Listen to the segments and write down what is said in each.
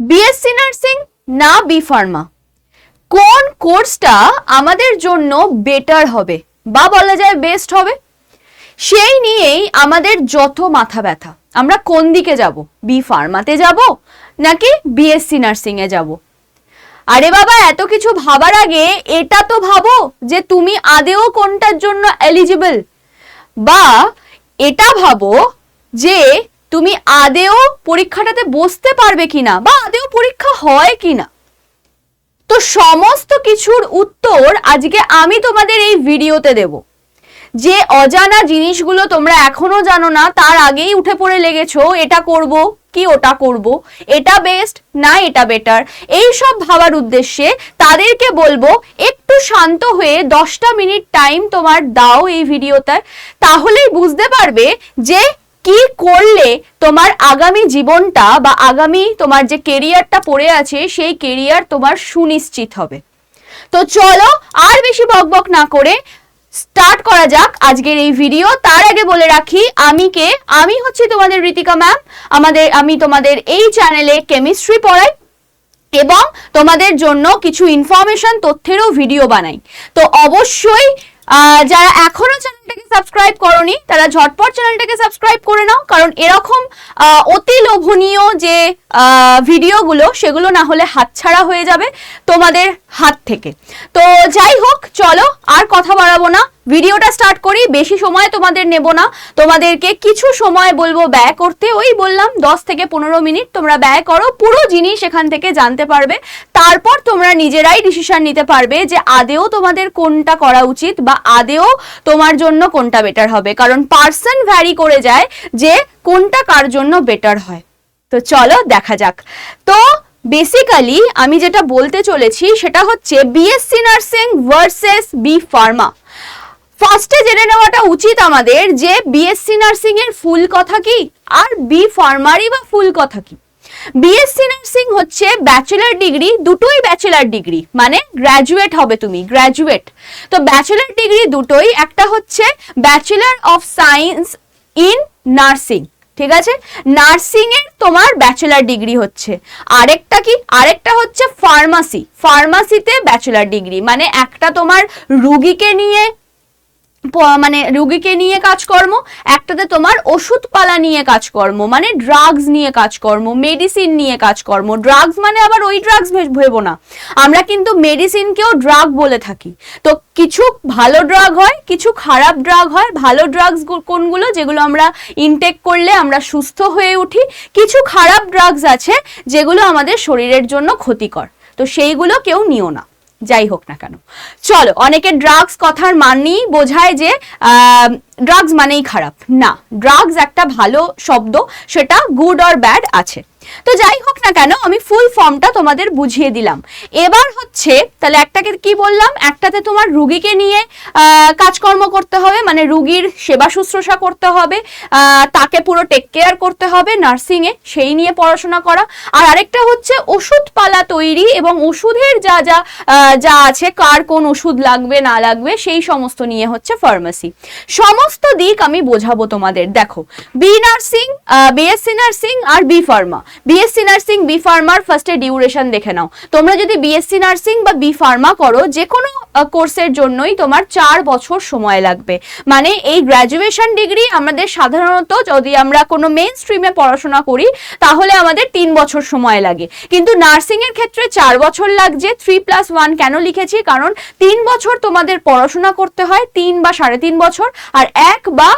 BSc nursing না B pharma কোন কোর্সটা আমাদের জন্য বেটার হবে বা বলা যায় বেস্ট হবে? সেই নিয়েই আমাদের যত মাথা ব্যথা। আমরা কোন দিকে যাব? বি ফার্মাতে যাব নাকি বিএসসি নার্সিং এ যাব? আরে বাবা, এত কিছু ভাবার আগে এটা তো ভাবো যে তুমি আদেও কোনটার জন্য এলিজিবল বা এটা ভাবো যে তুমি আদেও পরীক্ষাটাতে বসতে পারবে কিনা বা আদেও পরীক্ষা হয় কিনা? তো সমস্ত কিছুর উত্তর আজকে আমি তোমাদের এই ভিডিওতে দেব। যে অজানা জিনিসগুলো তোমরা এখনও জানো না, তার আগেই উঠে পড়ে লেগেছো, এটা করব কি ওটা করব, এটা বেস্ট না এটা বেটার এই সব ভাবার উদ্দেশ্যে তাদেরকে বলব, একটু শান্ত হয়ে দশটা মিনিট টাইম তোমার দাও এই ভিডিওতে, তাহলেই বুঝতে পারবে যে কি করলে তোমার আগামী জীবনটা বা আগামী তোমার যে কেরিয়ারটা পড়ে আছে, সেই কেরিয়ার তোমার সুনিশ্চিত হবে। তো চলো আর বেশি বকবক না করে স্টার্ট করা যাক আজকের এই ভিডিও তার আগে বলে রাখি, আমি কে? আমি হচ্ছি তোমাদের ঋতিকা ম্যাম আমাদের, আমি তোমাদের এই চ্যানেলে কেমিস্ট্রি পড়াই এবং তোমাদের জন্য কিছু ইনফরমেশন তথ্যেরও ভিডিও বানাই। তো অবশ্যই যারা এখনও চ্যানেলটাকে সাবস্ক্রাইব করনি, তারা ঝটপট চ্যানেলটাকে সাবস্ক্রাইব করে নাও, কারণ এরকম অতি লোভনীয় যে ভিডিওগুলো, সেগুলো না হলে হাতছাড়া হয়ে যাবে। তোমাদের হাত থেকে। তো যাই হোক, চলো আর কথা বাড়াবো না। ভিডিওটা স্টার্ট করি, বেশি সময় তোমাদের নেব না। তোমাদেরকে কিছু সময় বলব ব্যয় করতে। ওই বললাম দশ থেকে পনেরো মিনিট তোমরা ব্যয় করো, পুরো জিনিস এখান থেকে জানতে পারবে। তারপর তোমরা নিজেরাই ডিসিশন নিতে পারবে যে আদেও তোমাদের কোনটা করা উচিত বা আদেও তোমার জন্য কোনটা বেটার হবে। কারণ পার্সন ভ্যারি করে যায় যে কোনটা কার জন্য বেটার হয়। তো চলো দেখা যাক। তো বেসিক্যালি আমি যেটা বলতে চলেছি সেটা হচ্ছে BSc nursing versus B pharma ফার্স্টে জেনে নেওয়াটা উচিত আমাদের যে বিএসসি নার্সিং এর ফুল কথা কি, আর বি ফার্মারই বা ফুল কথা কি। বিএসসি নার্সিং হচ্ছে ব্যাচেলার ডিগ্রি দুটোই ব্যাচেলার ডিগ্রি মানে গ্র্যাজুয়েট হবে তুমি গ্র্যাজুয়েট তো ব্যাচেলার ডিগ্রি দুটোই, একটা হচ্ছে bachelor of science in nursing ঠিক আছে? নার্সিং এর তোমার ব্যাচেলার ডিগ্রি হচ্ছে। আরেকটা কি? আরেকটা হচ্ছে ফার্মাসি ফার্মাসিতে ব্যাচেলার ডিগ্রি মানে একটা তোমার রুগীকে নিয়ে মানে রুগীকে নিয়ে কাজকর্ম, একটাতে তোমার ওষুধপালা নিয়ে কাজকর্ম মানে ড্রাগস নিয়ে কাজকর্ম মেডিসিন নিয়ে কাজকর্ম। ড্রাগস মানে আবার ওই ড্রাগস ভেবো না। আমরা কিন্তু মেডিসিনকেও ড্রাগ বলে থাকি। তো কিছু ভালো ড্রাগ হয়, কিছু খারাপ ড্রাগ হয়। ভালো ড্রাগস কোনগুলো? যেগুলো আমরা ইনটেক করলে আমরা সুস্থ হয়ে উঠি। কিছু খারাপ ড্রাগস আছে, যেগুলো আমাদের শরীরের জন্য ক্ষতিকর। তো সেইগুলো কেউ নিও না। যাই হোক না কেন। চলো, অনেকে ড্রাগস কথার মানেই বোঝায় যে ড্রাগস মানেই খারাপ। না ড্রাগস একটা ভালো শব্দ, সেটা গুড অর ব্যাড আছে। তো যাই হোক না কেন, আমি ফুল ফর্মটা তোমাদের বুঝিয়ে দিলাম। এবার হচ্ছে, তাহলে একটাকে কি বললাম? একটাতে তোমার রুগীকে নিয়ে কাজকর্ম করতে হবে মানে রুগীর সেবা শুশ্রূষা করতে হবে তাকে পুরো টেক কেয়ার করতে হবে নার্সিং এ, সেই নিয়ে পড়াশোনা করা। আর আরেকটা হচ্ছে ওষুধপালা তৈরি এবং ওষুধের যা যা যা আছে, কার কোন ওষুধ লাগবে, না লাগবে, সেই সমস্ত নিয়ে হচ্ছে ফার্মাসি সমস্ত দিক আমি বোঝাবো তোমাদের। দেখো বি নার্সিং বিএসসি নার্সিং আর B pharma BSc nursing B farmer ফার্স্টে ডিউরেশন দেখে নাও। তোমরা যদি বিএসসি নার্সিং বা বি ফার্মা করো যে কোনো কোর্সের জন্যই তোমার চার বছর সময় লাগবে। মানে এই গ্র্যাজুয়েশন ডিগ্রি আমাদের সাধারণত যদি আমরা কোনো মেন স্ট্রিমে পড়াশোনা করি, তাহলে আমাদের তিন বছর সময় লাগে। কিন্তু নার্সিংয়ের ক্ষেত্রে চার বছর লাগছে থ্রি প্লাস ওয়ান কেন লিখেছি? কারণ তিন বছর তোমাদের পড়াশোনা করতে হয়, তিন বা সাড়ে তিন বছর, আর এক বা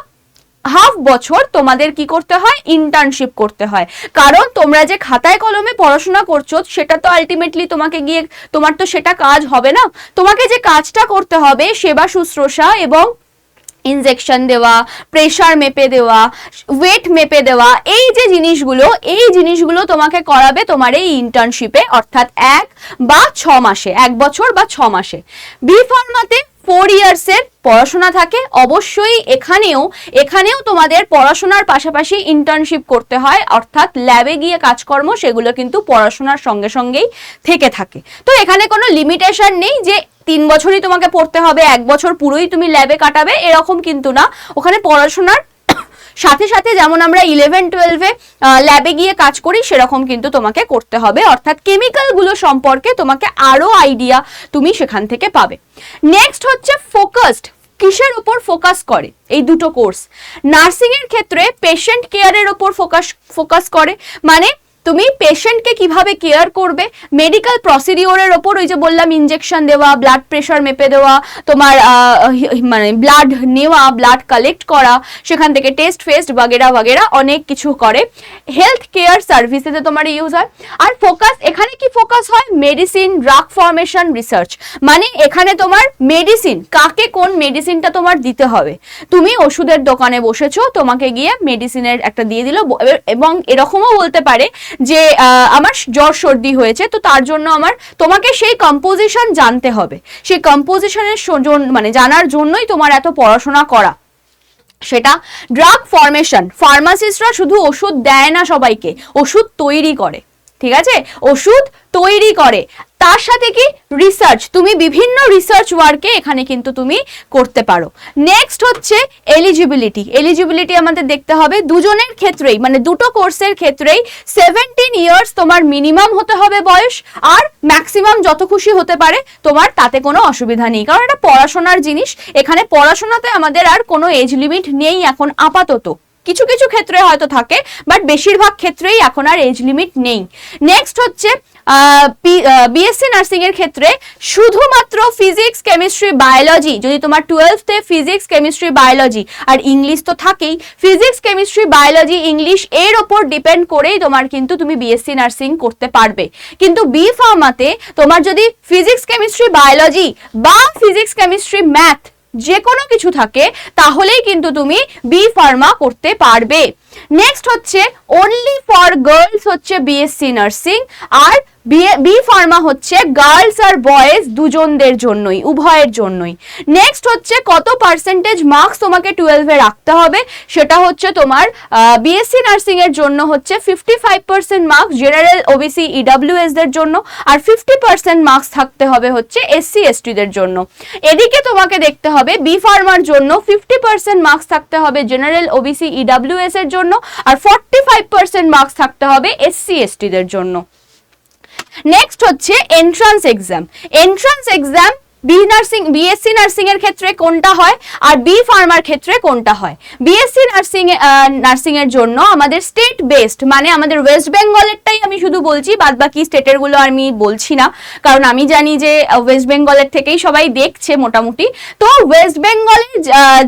হাফ বছর তোমাদের কি করতে হয়? ইন্টার্নশিপ করতে হয়। কারণ তোমরা যে খাতায় কলমে পড়াশোনা করছ, সেটা তো আলটিমেটলি তোমাকে গিয়ে, তোমার তো সেটা কাজ হবে না। তোমাকে যে কাজটা করতে হবে, সেবা শুশ্রূষা এবং ইনজেকশন দেওয়া প্রেশার মেপে দেওয়া ওয়েট মেপে দেওয়া, এই যে জিনিসগুলো, এই জিনিসগুলো তোমাকে করাবে তোমার এই ইন্টার্নশিপে অর্থাৎ এক বা ছ মাসে, এক বছর বা ছ মাসে। বি ফার্মাতে ফোর ইয়ার্সের পড়াশোনা থাকে। অবশ্যই এখানেও এখানেও তোমাদের পড়াশোনার পাশাপাশি ইন্টার্নশিপ করতে হয়, অর্থাৎ ল্যাবে গিয়ে কাজকর্ম, সেগুলো কিন্তু পড়াশোনার সঙ্গে সঙ্গেই থেকে থাকে। তো এখানে কোনো লিমিটেশন নেই যে তিন বছরই তোমাকে পড়তে হবে, এক বছর পুরোই তুমি ল্যাবে কাটাবে, এরকম কিন্তু না। ওখানে পড়াশোনার সাথে সাথে যেমন আমরা ইলেভেন টুয়েলভে ল্যাবে গিয়ে কাজ করি, সেরকম কিন্তু তোমাকে করতে হবে। অর্থাৎ কেমিক্যালগুলো সম্পর্কে তোমাকে আরও আইডিয়া তুমি সেখান থেকে পাবে। নেক্সট হচ্ছে ফোকাসড কিসের উপর ফোকাস করে? এই দুটো কোর্স নার্সিংয়ের ক্ষেত্রে পেশেন্ট কেয়ারের ওপর ফোকাস ফোকাস করে। মানে তুমি পেশেন্টকে কীভাবে কেয়ার করবে? মেডিকেল প্রসিডিওরের ওপর ওই যে বললাম ইঞ্জেকশন দেওয়া ব্লাড প্রেশার মেপে দেওয়া, তোমার মানে ব্লাড নেওয়া ব্লাড কালেক্ট করা, সেখান থেকে টেস্ট ফেস্ট বাগেরা বাগেরা অনেক কিছু করে। হেলথ কেয়ার সার্ভিসেতে তোমার ইউজ হয়। আর ফোকাস এখানে কি ফোকাস হয়? মেডিসিন ড্রাগ ফর্মেশন রিসার্চ মানে এখানে তোমার মেডিসিন কাকে কোন মেডিসিনটা তোমার দিতে হবে? তুমি ওষুধের দোকানে বসেছো, তোমাকে গিয়ে মেডিসিনের একটা দিয়ে দিল এবং এরকমও বলতে পারে যে আমার জ্বর সর্দি হয়েছে, তো তার জন্য আমার, তোমাকে সেই কম্পোজিশন জানতে হবে। সেই কম্পোজিশনের মানে জানার জন্যই তোমার এত পড়াশোনা করা। সেটা ড্রাগ ফরমেশন ফার্মাসিস্টরা শুধু ওষুধ দেয় না সবাইকে, ওষুধ তৈরি করে। ঠিক আছে? ওষুধ তৈরি করে। তার সাথে কি রিসার্চ তুমি বিভিন্ন রিসার্চ ওয়ার্কে এখানে কিন্তু তুমি করতে পারো। নেক্সট হচ্ছে এলিজিবিলিটি এলিজিবিলিটি আমাদের দেখতে হবে দুজনের ক্ষেত্রেই মানে দুটো কোর্সের ক্ষেত্রেই সেভেন্টিন ইয়ার্স তোমার মিনিমাম হতে হবে বয়স, আর ম্যাক্সিমাম যত খুশি হতে পারে তোমার তাতে কোনো অসুবিধা নেই। কারণ এটা পড়াশোনার জিনিস, এখানে পড়াশোনাতে আমাদের আর কোনো এজ লিমিট নেই এখন আপাতত। কিছু কিছু ক্ষেত্রে হয়তো থাকে বাট বেশিরভাগ ক্ষেত্রেই এখন আর এজ লিমিট নেই। নেক্সট হচ্ছে বিএসসি নার্সিং এর ক্ষেত্রে শুধুমাত্র ফিজিক্স কেমিস্ট্রি বায়োলজি যদি তোমার টুয়েলভতে ফিজিক্স কেমিস্ট্রি বায়োলজি আর ইংলিশ তো থাকেই ফিজিক্স কেমিস্ট্রি বায়োলজি ইংলিশ এর ওপর ডিপেন্ড করেই তোমার কিন্তু তুমি বিএসসি নার্সিং করতে পারবে। কিন্তু বি ফার্মাতে তোমার যদি ফিজিক্স কেমিস্ট্রি বায়োলজি বা ফিজিক্স কেমিস্ট্রি ম্যাথ যে কোনো কিছু থাকে, তাহলেই কিন্তু তুমি বি ফার্মা করতে পারবে। নেক্সট হচ্ছে অনলি ফর গার্লস হচ্ছে বিএসসি নার্সিং আর বি ফার্মা হচ্ছে গার্লস আর বয়েজ দুজনদের জন্যই, উভয়ের জন্যই। নেক্সট হচ্ছে, কত পার্সেন্টেজ মার্কস তোমাকে টুয়েলভে রাখতে হবে? সেটা হচ্ছে তোমার বিএসসি নার্সিং এর জন্য হচ্ছে fifty five percent marks general OBC EWS দের জন্য, আর ফিফটি পার্সেন্ট মার্কস থাকতে হবে হচ্ছে এসসি এসটিদের জন্য। এদিকে তোমাকে দেখতে হবে বি ফার্মার জন্য ফিফটি পার্সেন্ট মার্কস থাকতে হবে জেনারেল ওবিসি ইডাব্লিউএস এর জন্য আর ফর্টি ফাইভ পার্সেন্ট মার্কস থাকতে হবে এসসি এসটিদের জন্য। নেক্সট হচ্ছে entrance exam entrance exam B nursing BSc nursing এর ক্ষেত্রে কোনটা হয় আর বি ফার্মার ক্ষেত্রে কোনটা হয়? বিএসসি নার্সিং নার্সিং এর জন্য আমাদের স্টেট বেসড মানে আমাদের ওয়েস্ট বেঙ্গলেরটাই আমি শুধু বলছি, বাদ বাকি স্টেটেরগুলো আমি বলছি না। কারণ আমি জানি যে ওয়েস্ট বেঙ্গলের থেকেই সবাই দেখছে মোটামুটি। তো ওয়েস্ট বেঙ্গলের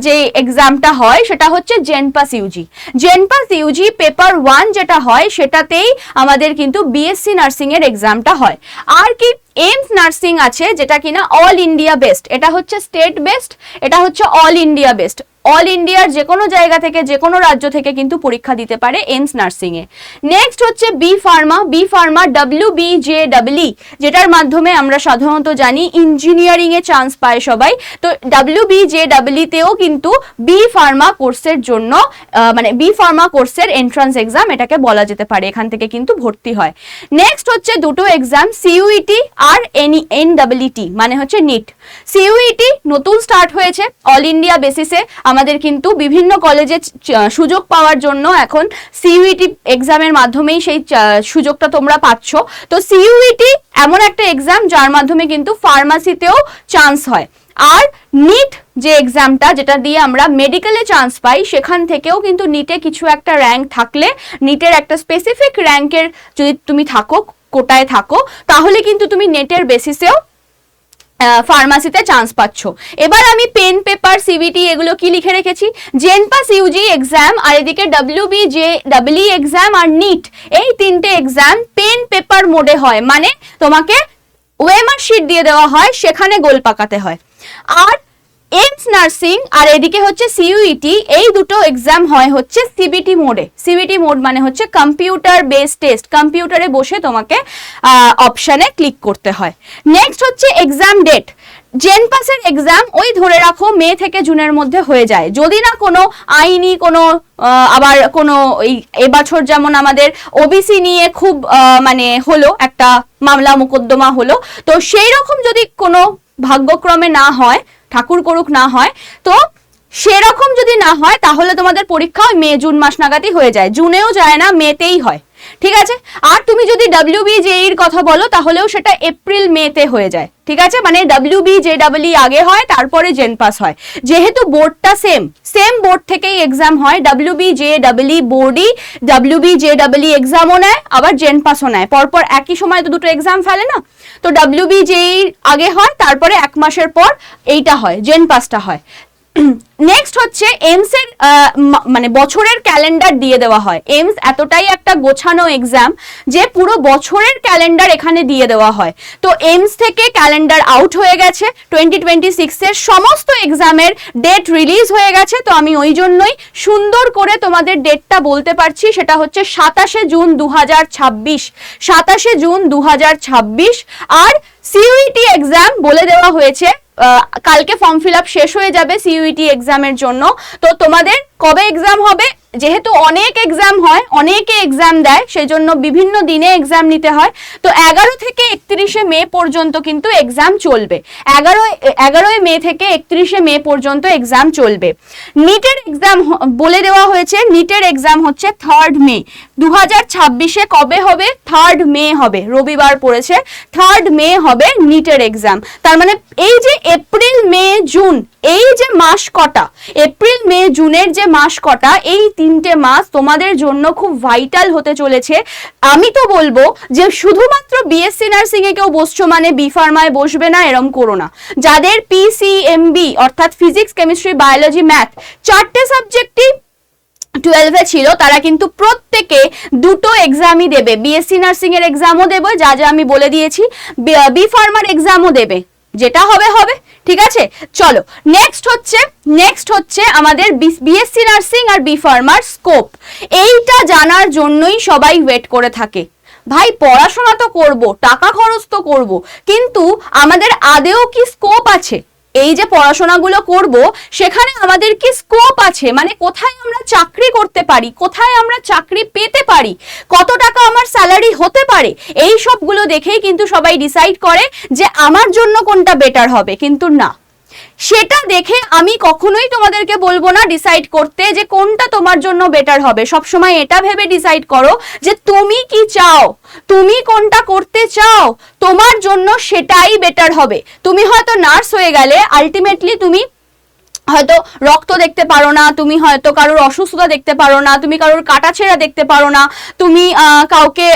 যে এক্সামটা হয় সেটা হচ্ছে JENPAS UG JENPAS UG paper one যেটা হয়, সেটাতেই আমাদের কিন্তু বিএসসি নার্সিং এর এক্সামটা হয়। আর কি এইমস নার্সিং আছে যেটা কিনা অল ইন্ডিয়া বেস্ট এটা হচ্ছে স্টেট বেস্ট এটা হচ্ছে অল ইন্ডিয়া বেস্ট অল ইন্ডিয়ার যে কোনো জায়গা থেকে যে কোনো রাজ্য থেকে কিন্তু পরীক্ষা দিতে পারে এইমস নার্সিং এ নেক্সট হচ্ছে B pharma B pharma W B J double যেটার মাধ্যমে আমরা সাধারণত জানি ইঞ্জিনিয়ারিং এ চান্স পায় সবাই। তো ডাব্লিউ বি জে ডাব্লিতেও কিন্তু বি ফার্মা কোর্সের জন্য মানে বি ফার্মা কোর্সের এন্ট্রান্স এক্সাম এটাকে বলা যেতে পারে। এখান থেকে কিন্তু ভর্তি হয়। নেক্সট হচ্ছে দুটো এক্সাম সিইউইটি আর এনি এন ডাব্লিউটি মানে হচ্ছে নিট সিইউইটি নতুন স্টার্ট হয়েছে অল ইন্ডিয়া বেসিসে আমাদের কিন্তু বিভিন্ন কলেজে সুযোগ পাওয়ার জন্য এখন সিইউইটি এক্সামের মাধ্যমেই সেই সুযোগটা তোমরা পাচ্ছ। তো সিইউইটি এমন একটা এক্সাম যার মাধ্যমে কিন্তু ফার্মাসিতেও চান্স হয়। আর নিট যে এক্সামটা যেটা দিয়ে আমরা মেডিকেলে চান্স পাই, সেখান থেকেও কিন্তু নিটে কিছু একটা র্যাঙ্ক থাকলে নিটের একটা স্পেসিফিক র্যাঙ্কের যদি তুমি থাকো, কোটায় থাকো, তাহলে কিন্তু তুমি নেটের বেসিসেও ফার্মাসিতে চান্স পাচ্ছ। এবার আমি পেন পেপার সিবিটি এগুলো কি লিখে রেখেছি? জেনপাস ইউজি এক্সাম আর এদিকে W B J double exam আর নিট এই তিনটে এক্সাম পেন পেপার মোডে হয়। মানে তোমাকে ওয়েমার শিট দিয়ে দেওয়া হয়, সেখানে গোল পাকাতে হয়। আর এইমস নার্সিং আর এদিকে হচ্ছে সিইউইটি, এই দুটো এক্সাম হয় হচ্ছে সিবিটি মোডে। সিবিটি মোড মানে হচ্ছে কম্পিউটার বেস টেস্ট কম্পিউটারে বসে তোমাকে অপশানে ক্লিক করতে হয়। নেক্সট হচ্ছে এক্সাম ডেট জেনপাসের এক্সাম ওই ধরে রাখো, মে থেকে জুনের মধ্যে হয়ে যায়। যদি না কোনো আইনি কোনো আবার কোনো ওই এবছর যেমন আমাদের ওবিসি নিয়ে খুব মানে হলো, একটা মামলা মোকদ্দমা হলো, তো সেই রকম যদি কোনো ভাগ্যক্রমে না হয় ঠাকুর করুক না হয়, তো সেরকম যদি না হয়, তাহলে তোমাদের পরীক্ষা মে, জুন মাস নাগাদই হয়ে যায়। জুনেও যায় না, মেতেই হয়। ঠিক আছে? আর তুমি যদি ডাব্লিউ এর কথা বলো, তাহলেও সেটা এপ্রিল মেতে হয়ে যায়। ঠিক আছে? মানে ডাব্লিউ বি জে ডাবল আগে হয়, তারপরে জেন পাস হয়। যেহেতু বোর্ডটা সেম সেম বোর্ড থেকেই এক্সাম হয় ডাব্লিউ বি জে ডাবল বোর্ডই ডাব্লিউ বি জে ডাবল এক্সামও নেয়, আবার জেন পাসও নেয়। পরপর একই সময় তো দুটো এক্সাম ফেলে না? তো ডাব্লিউ বি জে আগে হয়, তারপরে এক মাসের পর এইটা হয় জেন পাসটা হয়। নেক্সট হচ্ছে এমস এর মানে বছরের ক্যালেন্ডার দিয়ে দেওয়া হয়। এমস এতটাই একটা গোছানো এক্সাম যে পুরো বছরের ক্যালেন্ডার এখানে দিয়ে দেওয়া হয়। তো এমস থেকে ক্যালেন্ডার আউট হয়ে গেছে। টোয়েন্টি টোয়েন্টি সিক্সের সমস্ত এক্সামের ডেট রিলিজ হয়ে গেছে। তো আমি ওই জন্যই সুন্দর করে তোমাদের ডেটটা বলতে পারছি। সেটা হচ্ছে সাতাশে জুন দু হাজার ছাব্বিশ। সাতাশে জুন দু হাজার ছাব্বিশ। আর সিইউটি এক্সাম বলে দেওয়া হয়েছে কালকে ফর্ম ফিল শেষ হয়ে যাবে সিইউটি এক্সামের জন্য। তো তোমাদের কবে এক্সাম হবে যেহেতু অনেক এক্সাম হয়, অনেকে এক্সাম দেয় সেই জন্য বিভিন্ন দিনে এক্সাম নিতে হয়। তো এগারো থেকে একত্রিশে মে পর্যন্ত কিন্তু এক্সাম চলবে। এগারো, এগারোই মে থেকে একত্রিশে মে পর্যন্ত এক্সাম চলবে। নিটের এক্সাম বলে দেওয়া হয়েছে নিটের এক্সাম হচ্ছে থার্ড মে। দু হাজার ছাব্বিশে কবে হবে? থার্ড মে হবে, রবিবার পড়েছে। থার্ড মে হবে নিটের এক্সাম তার মানে এই যে এপ্রিল, মে, জুন, এই যে মাস কটা, এপ্রিল, মে, জুনের যে মাস কটা, এই তিনটে মাস তোমাদের জন্য খুব ভাইটাল হতে চলেছে। আমি তো বলব যে শুধুমাত্র বিএসসি নার্সিং এ কেউ বসছো মানে বি ফার্মায় বসবে না, এরম করো না। যাদের পিসিএমবি অর্থাৎ ফিজিক্স কেমিস্ট্রি বায়োলজি ম্যাথ চারটে সাবজেক্টই টুয়েলভে ছিল, তারা কিন্তু প্রত্যেকে দুটো এক্সামই দেবে। বিএসসি নার্সিং এর এক্সামও দেবে, যা যা আমি বলে দিয়েছি বি ফার্মার এক্সামও দেবে। যেটা হবে হবে, ঠিক আছে? চলো নেক্সট হচ্ছে নেক্সট হচ্ছে আমাদের বিএসসি নার্সিং আর বি ফার্মার স্কোপ এইটা জানার জন্যই সবাই ওয়েট করে থাকে। ভাই, পড়াশোনা তো করব, টাকা খরচ তো করব, কিন্তু আমাদের আদেও কি স্কোপ আছে? এই যে পড়াশোনাগুলো করব, সেখানে আমাদের কি স্কোপ আছে? মানে কোথায় আমরা চাকরি করতে পারি? কোথায় আমরা চাকরি পেতে পারি? কত টাকা আমার স্যালারি হতে পারে? এই সবগুলো দেখেই কিন্তু সবাই ডিসাইড করে যে আমার জন্য কোনটা বেটার হবে। কিন্তু না। সেটা দেখে আমি কখনোই তোমাদেরকে বলব না ডিসাইড করতে যে কোনটা তোমার জন্য বেটার হবে। সবসময় এটা ভেবে ডিসাইড করো যে তুমি কি চাও, তুমি কোনটা করতে চাও, তোমার জন্য সেটাই বেটার হবে। তুমি হয়তো নার্স হয়ে গেলে আলটিমেটলি তুমি হয়তো রক্ত দেখতে পারো না, তুমি হয়তো কারোর অসুস্থতা দেখতে পারো না, তুমি কারোর কাটাছেঁড়া দেখতে পারো না, তুমি কাউকে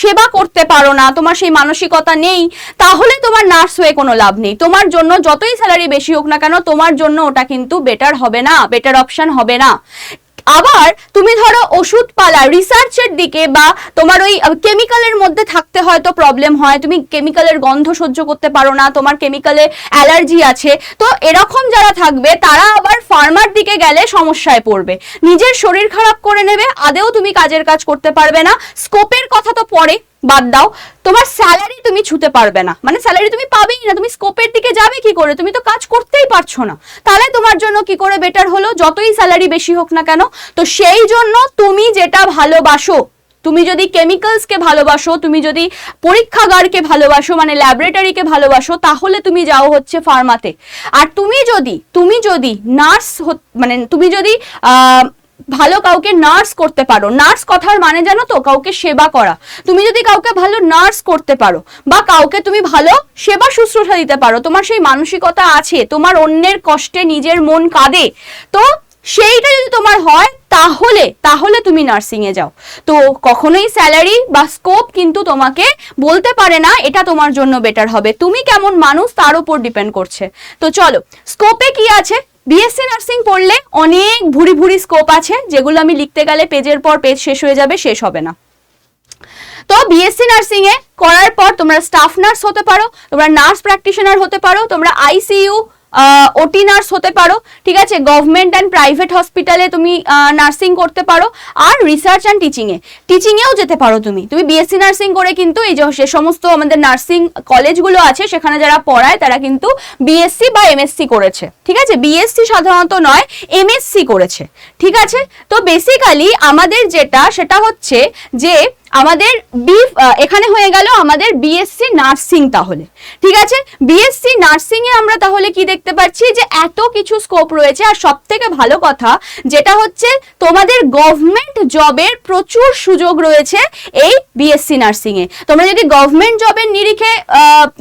সেবা করতে পারো না, তোমার সেই মানসিকতা নেই, তাহলে তোমার নার্স হয়ে কোনো লাভ নেই। তোমার জন্য যতই স্যালারি বেশি হোক না কেন, তোমার জন্য ওটা কিন্তু বেটার হবে না বেটার অপশান হবে না। আবার তুমি ধরো ওষুধ পালা রিসার্চের দিকে বা তোমার ওই কেমিক্যালের মধ্যে থাকতে হয়তো প্রবলেম হয়, তুমি কেমিক্যালের গন্ধ সহ্য করতে পারো না, তোমার কেমিক্যালে অ্যালার্জি আছে। তো এরকম যারা থাকবে, তারা আবার ফার্মার দিকে গেলে সমস্যায় পড়বে। নিজের শরীর খারাপ করে নেবে, আদেও তুমি কাজের কাজ করতে পারবে না। স্কোপের কথা তো পরে, বাদ দাও। তোমার স্যালারি তুমি ছুতে পারবে না। মানে স্যালারি তুমি পাবেই না, তুমি স্কোপের দিকে যাবে কি করে? তুমি তো কাজ করতেই পারছ না। তাহলে তোমার জন্য কি করে বেটার হলো? যতই স্যালারি বেশি হোক না কেন তো সেই জন্য তুমি যেটা ভালোবাসো, তুমি যদি কেমিক্যালসকে ভালোবাসো, তুমি যদি পরীক্ষাগারকে ভালোবাসো মানে ল্যাবরেটরিকে ভালোবাসো, তাহলে তুমি যাও হচ্ছে ফার্মাতে আর তুমি যদি তুমি যদি নার্স মানে তুমি যদি ভালো কাউকে নার্স করতে পারো নার্স কথার মানে জানো তো, কাউকে সেবা করা। তুমি যদি কাউকে ভালো নার্স করতে পারো, বা কাউকে তুমি ভালো সেবা শুশ্রূষা দিতে পারো, তোমার সেই মানসিকতা আছে, তোমার অন্যের কষ্টে নিজের মন কাঁদে, তো সেইটা যদি তোমার হয়, তাহলে তাহলে তুমি নার্সিং এ যাও। তো কখনোই স্যালারি বা স্কোপ কিন্তু তোমাকে বলতে পারে না, এটা তোমার জন্য বেটার হবে। তুমি কেমন মানুষ, তার উপর ডিপেন্ড করছে। তো চলো স্কোপে কি আছে? বিএসসি নার্সিং পড়লে অনেক ভুরি ভুরি স্কোপ আছে, যেগুলো আমি লিখতে গেলে পেজের পর পেজ শেষ হয়ে যাবে, শেষ হবে না। তো বিএসসি নার্সিং এ করার পর তোমরা স্টাফ নার্স হতে পারো, তোমরা নার্স প্র্যাকটিশনার হতে পারো, তোমরা আইসিইউ ওটি নার্স হতে পারো, ঠিক আছে? গভর্নমেন্ট অ্যান্ড প্রাইভেট হসপিটালে তুমি নার্সিং করতে পারো, আর রিসার্চ অ্যান্ড টিচিংয়ে টিচিংয়েও যেতে পারো তুমি। তুমি বিএসসি নার্সিং করে কিন্তু এই যে সে সমস্ত আমাদের নার্সিং কলেজগুলো আছে, সেখানে যারা পড়ায়, তারা কিন্তু বিএসসি বা এমএসসি করেছে। ঠিক আছে? বিএসসি সাধারণত নয় এমএসসি করেছে। ঠিক আছে? তো বেসিক্যালি আমাদের যেটা, সেটা হচ্ছে যে আমাদের বি এখানে হয়ে গেল আমাদের বিএসসি নার্সিং তাহলে। ঠিক আছে? বিএসসি নার্সিং এ আমরা তাহলে কি দেখতে পাচ্ছি যে এত কিছু স্কোপ রয়েছে। আর সব থেকে ভালো কথা যেটা হচ্ছে তোমাদের গভর্নমেন্ট জবের প্রচুর সুযোগ রয়েছে এই বিএসসি নার্সিং এ। তোমরা যদি গভর্নমেন্ট জবের নিরিখে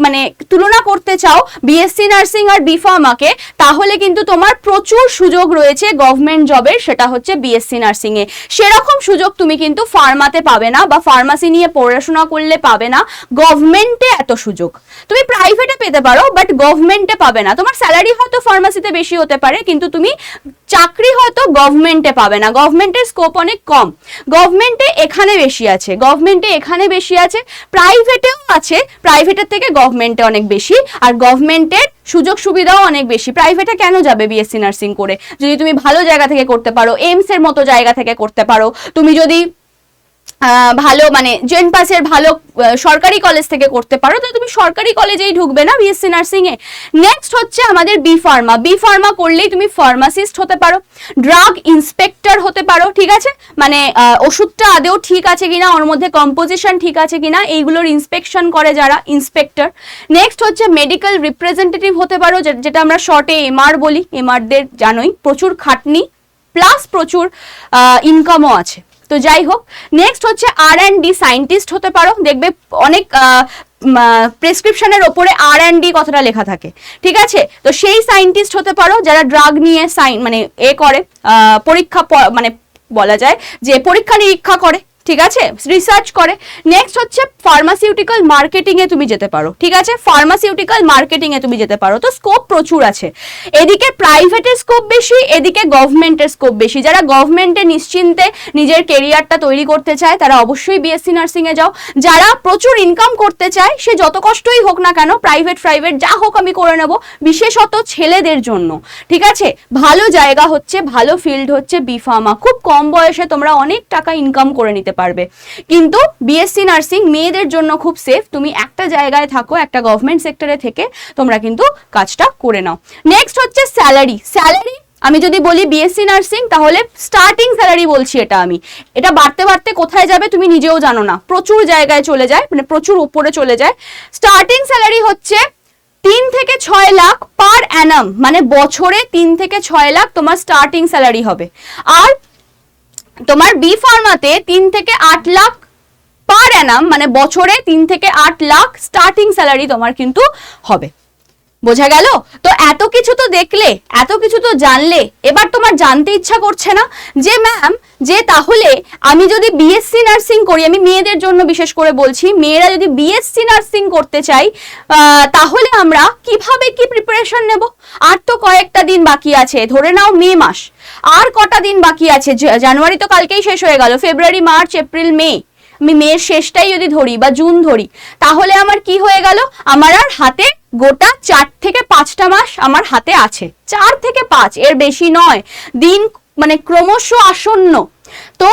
মানে তুলনা করতে চাও বিএসসি নার্সিং আর বিফার্মাকে তাহলে কিন্তু তোমার প্রচুর সুযোগ রয়েছে গভর্নমেন্ট জবের সেটা হচ্ছে বিএসসি নার্সিং এ। সেরকম সুযোগ তুমি কিন্তু ফার্মাতে পাবে না বা ফার্মাসি নিয়ে পড়াশোনা করলে পাবে না। গভর্নমেন্টে এত সুযোগ। তুমি প্রাইভেটে পেতে পারো বাট গভর্নমেন্টে পাবে না। তোমার স্যালারি হয়তো ফার্মাসিতে বেশি হতে পারে, কিন্তু তুমি চাকরি হয়তো গভর্নমেন্টে পাবে না। গভর্নমেন্টের স্কোপ অনেক কম। গভর্নমেন্টে এখানে বেশি আছে। গভর্নমেন্টে এখানে বেশি আছে। প্রাইভেটেও আছে। প্রাইভেটের থেকে গভর্নমেন্টে অনেক বেশি। আর গভর্নমেন্টের সুযোগ সুবিধাও অনেক বেশি। প্রাইভেটে কেন যাবে বিএসসি নার্সিং করে? যদি তুমি ভালো জায়গা থেকে করতে পারো এইমস এর মতো জায়গা থেকে করতে পারো। তুমি যদি ভালো মানে জেন পাসের ভালো সরকারি কলেজ থেকে করতে পারো। তো তুমি সরকারি কলেজেই ঢুকবে না বিএসসি নার্সিং এ। নেক্সট হচ্ছে আমাদের বি ফার্মা বি ফার্মা করলেই তুমি ফার্মাসিস্ট হতে পারো ড্রাগ ইন্সপেক্টর হতে পারো, ঠিক আছে? মানে ওষুধটা আদেও ঠিক আছে কিনা, ওর মধ্যে কম্পোজিশন ঠিক আছে কিনা, এইগুলোর ইন্সপেকশন করে যারা ইন্সপেক্টর নেক্সট হচ্ছে মেডিকেল রিপ্রেজেন্টেটিভ হতে পারো যেটা আমরা শর্টে এমআর বলি। এমআরদের জানোই, প্রচুর খাটনি প্লাস প্রচুর ইনকামও আছে। তো যাই হোক নেক্সট হচ্ছে আর অ্যান্ড ডি সাইন্টিস্ট হতে পারো। দেখবে অনেক প্রেসক্রিপশনের ওপরে আর অ্যান্ড ডি কথাটা লেখা থাকে। ঠিক আছে? তো সেই সাইন্টিস্ট হতে পারো যারা ড্রাগ নিয়ে সাইন মানে এ করে পরীক্ষা মানে বলা যায় যে পরীক্ষা নিরীক্ষা করে। ঠিক আছে? রিসার্চ করে। নেক্সট হচ্ছে ফার্মাসিউটিক্যাল মার্কেটিং এ তুমি যেতে পারো। ঠিক আছে? ফার্মাসিউটিক্যাল মার্কেটিং এ তুমি যেতে পারো। তো স্কোপ প্রচুর আছে। এদিকে প্রাইভেটের স্কোপ বেশি, এদিকে গভর্নমেন্টের স্কোপ বেশি। যারা গভর্নমেন্টে নিশ্চিন্তে নিজের কেরিয়ারটা তৈরি করতে চায়, তারা অবশ্যই বিএসসি নার্সিং এ যাও। যারা প্রচুর ইনকাম করতে চায়, সে যত কষ্টই হোক না কেন প্রাইভেট প্রাইভেট যা হোক আমি করে নেব, বিশেষত ছেলেদের জন্য। ঠিক আছে? ভালো জায়গা হচ্ছে, ভালো ফিল্ড হচ্ছে বিফার্মা খুব কম বয়সে তোমরা অনেক টাকা ইনকাম করে নিতে পারবে। কিন্তু বিএসসি নার্সিং মেয়েদের জন্য খুব সেফ তুমি একটা জায়গায় থাকো, একটা গভর্নমেন্ট সেক্টরে থেকে তোমরা কিন্তু কাজটা করে নাও। নেক্সট হচ্ছে স্যালারি স্যালারি আমি যদি বলি বিএসসি নার্সিং, তাহলে স্টার্টিং স্যালারি বলছি এটা আমি। এটা বাড়তে বাড়তে কোথায় যাবে তুমি নিজেও জানো না। প্রচুর জায়গায় চলে যায় মানে প্রচুর উপরে চলে যায়। স্টার্টিং স্যালারি হচ্ছে তিন থেকে ছয় লাখ পার অ্যানাম মানে বছরে তিন থেকে ছয় লাখ তোমার স্টার্টিং স্যালারি হবে। আর তোমার বি ফার্মাতে তিন থেকে আট লাখ পার অ্যানাম মানে বছরে তিন থেকে আট লাখ স্টার্টিং স্যালারি তোমার কিন্তু হবে। বোঝা গেল? তো এত কিছু তো দেখলে, এত কিছু তো জানলে, এবার তোমার জানতে ইচ্ছা করছে না? যে ম্যাম যে তাহলে আমি যদি বিএসসি নার্সিং করি, আমি মেয়েদের জন্য বিশেষ করে বলছি, মেয়েরা যদি বিএসসি নার্সিং করতে চাই তাহলে আমরা কীভাবে কি প্রিপারেশন নেব? আর তো কয়েকটা দিন বাকি আছে, ধরে নাও মে মাস। আর কটা দিন বাকি আছে? জানুয়ারি তো কালকেই শেষ হয়ে গেল, ফেব্রুয়ারি, মার্চ, এপ্রিল, মে। আমি মেয়ের শেষটাই যদি ধরি বা জুন ধরি, তাহলে আমার কি হয়ে গেল? আমার আর হাতে গোটা চার থেকে পাঁচটা মাস আমার হাতে আছে। চার থেকে পাঁচ, এর বেশি নয়। দিন মানে ক্রমশ আসন্ন। তো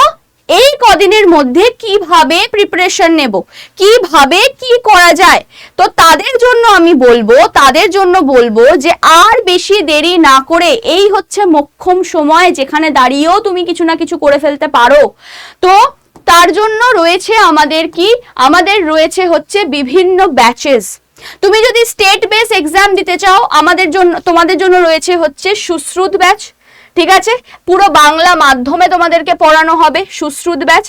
এই কদিনের মধ্যে কীভাবে প্রিপারেশন নেব? কীভাবে কি করা যায়? তো তাদের জন্য আমি বলব, তাদের জন্য বলব যে আর বেশি দেরি না করে, এই হচ্ছে মোক্ষম সময় যেখানে দাঁড়িয়েও তুমি কিছু না কিছু করে ফেলতে পারো। তো তার জন্য রয়েছে আমাদের কি? আমাদের রয়েছে হচ্ছে বিভিন্ন ব্যাচেস তুমি যদি স্টেট বেস এক্সাম দিতে চাও, আমাদের জন্য, তোমাদের জন্য রয়েছে হচ্ছে সুশ্রুত ব্যাচ ঠিক আছে? পুরো বাংলা মাধ্যমে তোমাদেরকে পড়ানো হবে সুশ্রুত ব্যাচ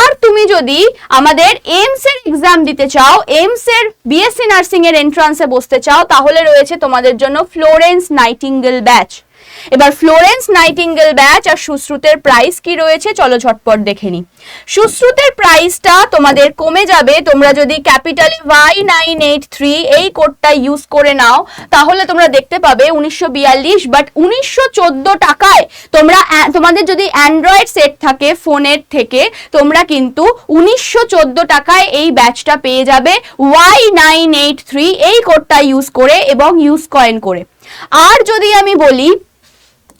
আর তুমি যদি আমাদের এইমস এর এক্সাম দিতে চাও এইমস এর বিএসসি নার্সিং এর এন্ট্রান্সে বসতে চাও, তাহলে রয়েছে তোমাদের জন্য ফ্লোরেন্স নাইটিঙ্গেল ব্যাচ এবার ফ্লোরেন্স নাইটিঙ্গেল ব্যাচ আর সুশ্রুতের প্রাইস কি রয়েছে? চলো ঝটপট দেখে নি সুশ্রুতের প্রাইসটা তোমাদের কমে যাবে। তোমরা যদি ক্যাপিটালে ওয়াই নাইন এইট থ্রি এই কোডটা ইউজ করে নাও, তাহলে তোমরা দেখতে পাবে উনিশশো বিয়াল্লিশ বাট উনিশশো চোদ্দ টাকায় তোমরা তোমাদের যদি অ্যান্ড্রয়েড সেট থাকে ফোনের থেকে, তোমরা কিন্তু উনিশশো চোদ্দ টাকায় এই ব্যাচটা পেয়ে যাবে ওয়াই নাইন এইট থ্রি এই কোডটা ইউজ করে এবং ইউজ কয়েন করে। আর যদি আমি বলি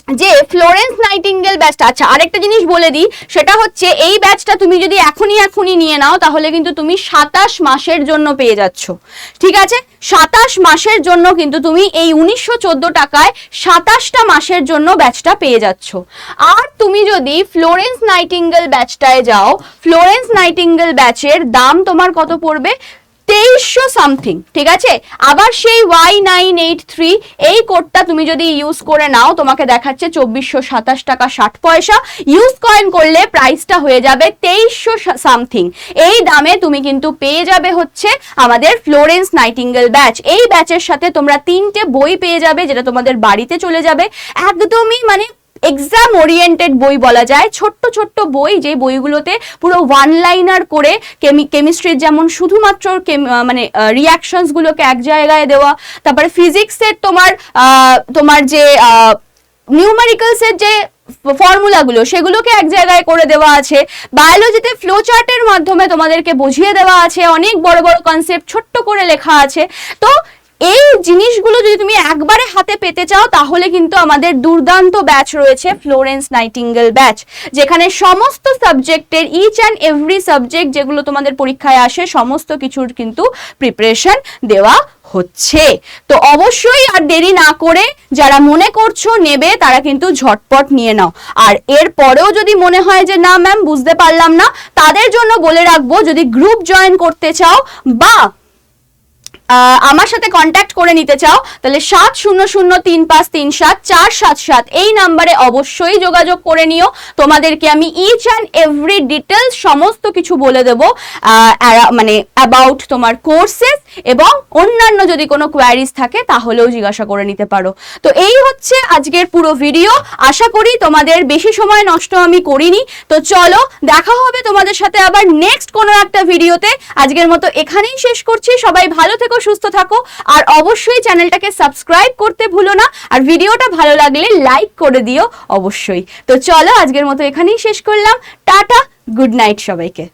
যে ফ্লোরেন্স নাইটিঙ্গেল ব্যাচটা আচ্ছা আরেকটা জিনিস বলে দিই, সেটা হচ্ছে এই ব্যাচটা তুমি যদি এখনই এখনই নিয়ে নাও, তাহলে কিন্তু তুমি সাতাশ মাসের জন্য পেয়ে যাচ্ছ। ঠিক আছে? সাতাশ মাসের জন্য কিন্তু তুমি এই উনিশশো চোদ্দ টাকায় সাতাশটা মাসের জন্য ব্যাচটা পেয়ে যাচ্ছ। আর তুমি যদি ফ্লোরেন্স নাইটিঙ্গেল ব্যাচটায় যাও ফ্লোরেন্স নাইটিঙ্গেল ব্যাচের দাম তোমার কত পড়বে? তেইশশো সামথিং ঠিক আছে? আবার সেই ওয়াই নাইন এইট থ্রি এই কোডটা তুমি যদি ইউজ করে নাও, তোমাকে দেখাচ্ছে চব্বিশশো সাতাশ টাকা ষাট পয়সা। ইউজ কয়েন করলে প্রাইসটা হয়ে যাবে তেইশশো সামথিং এই দামে তুমি কিন্তু পেয়ে যাবে হচ্ছে আমাদের ফ্লোরেন্স নাইটিঙ্গেল ব্যাচ এই ব্যাচের সাথে তোমরা তিনটে বই পেয়ে যাবে, যেটা তোমাদের বাড়িতে চলে যাবে। একদমই মানে এক্সাম ওরিয়েন্টেড বই বলা যায়। ছোট্ট ছোট্ট বই যে বইগুলোতে পুরো ওয়ান লাইনার করে কেমিস্ট্রির যেমন শুধুমাত্র মানে রিয়াকশনস গুলোকে এক জায়গায় দেওয়া, তারপরে ফিজিক্সের তোমার তোমার যে নিউমারিক্যালসের যে ফর্মুলাগুলো সেগুলোকে এক জায়গায় করে দেওয়া আছে। বায়োলজিতে ফ্লো চার্টের মাধ্যমে তোমাদেরকে বুঝিয়ে দেওয়া আছে। অনেক বড় বড় কনসেপ্ট ছোট্ট করে লেখা আছে। তো এই জিনিসগুলো যদি তুমি একবারে হাতে পেতে চাও, তাহলে কিন্তু আমাদের দুর্দান্ত ব্যাচ রয়েছে ফ্লোরেন্স নাইটিঙ্গেল ব্যাচ, যেখানে সমস্ত সাবজেক্টের ইচ অ্যান্ড এভরি সাবজেক্ট যেগুলো তোমাদের পরীক্ষায় আসে, সমস্ত কিছুর কিন্তু প্রিপারেশন দেওয়া হচ্ছে। তো অবশ্যই আর দেরি না করে যারা মনে করছ নেবে, তারা কিন্তু ঝটপট নিয়ে নাও। আর এর পরেও যদি মনে হয় যে না ম্যাম বুঝতে পারলাম না, তাদের জন্য বলে রাখব, যদি গ্রুপ জয়েন করতে চাও বা আমার সাথে কন্ট্যাক্ট করে নিতে চাও, তাহলে সাত শূন্য শূন্য তিন পাঁচ তিন সাত চার সাত সাত এই নাম্বারে অবশ্যই যোগাযোগ করে নিও। তোমাদেরকে আমি ইচ অ্যান্ড এভরি ডিটেলস সমস্ত কিছু বলে দেব মানে অ্যাবাউট তোমার কোর্সেস এবং অন্যান্য যদি কোনো কোয়ারিজ থাকে তাহলেও জিজ্ঞাসা করে নিতে পারো। তো এই হচ্ছে আজকের পুরো ভিডিও আশা করি তোমাদের বেশি সময় নষ্ট আমি করিনি। তো চলো, দেখা হবে তোমাদের সাথে আবার নেক্সট কোনো একটা ভিডিওতে আজকের মতো এখানেই শেষ করছি। সবাই ভালো থেকো, সুস্থ থাকো। আর অবশ্যই চ্যানেলটাকে সাবস্ক্রাইব করতে ভুলো না। আর ভিডিওটা ভালো লাগলে লাইক করে দিও অবশ্যই। তো চলো, আজকের মতো এখানেই শেষ করলাম। টাটা, গুড নাইট সবাইকে।